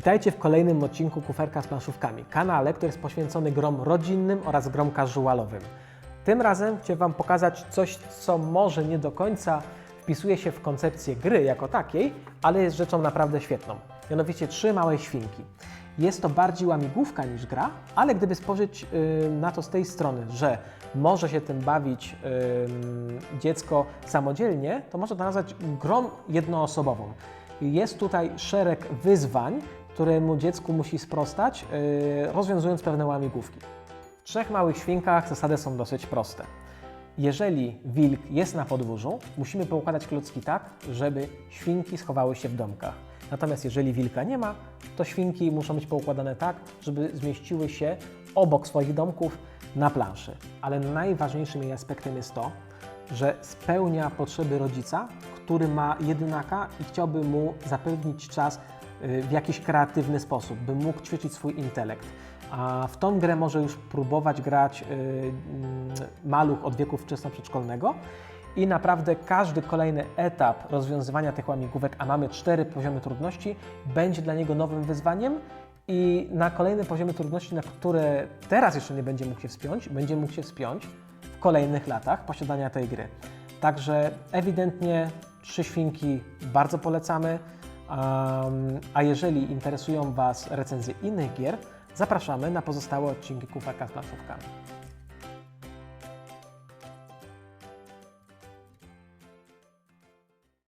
Witajcie w kolejnym odcinku Kuferka z planszówkami, kanale, który jest poświęcony grom rodzinnym oraz grom casualowym. Tym razem chcę Wam pokazać coś, co może nie do końca wpisuje się w koncepcję gry jako takiej, ale jest rzeczą naprawdę świetną. Mianowicie trzy małe świnki. Jest to bardziej łamigłówka niż gra, ale gdyby spojrzeć y, na to z tej strony, że może się tym bawić dziecko samodzielnie, to można to nazwać grą jednoosobową. Jest tutaj szereg wyzwań, któremu dziecku musi sprostać, y, rozwiązując pewne łamigłówki. W trzech małych świnkach zasady są dosyć proste. Jeżeli wilk jest na podwórzu, musimy poukładać klocki tak, żeby świnki schowały się w domkach. Natomiast jeżeli wilka nie ma, to świnki muszą być poukładane tak, żeby zmieściły się obok swoich domków na planszy. Ale najważniejszym jej aspektem jest to, że spełnia potrzeby rodzica, który ma jedynaka i chciałby mu zapewnić czas y, w jakiś kreatywny sposób, by mógł ćwiczyć swój intelekt. A w tą grę może już próbować grać y, mm, maluch od wieku wczesno-przedszkolnego i naprawdę każdy kolejny etap rozwiązywania tych łamigłówek, a mamy cztery poziomy trudności, będzie dla niego nowym wyzwaniem i na kolejne poziomy trudności, na które teraz jeszcze nie będzie mógł się wspiąć, będzie mógł się wspiąć w kolejnych latach posiadania tej gry. Także ewidentnie trzy świnki bardzo polecamy. A jeżeli interesują Was recenzje innych gier, zapraszamy na pozostałe odcinki Kuferka z planszówkami.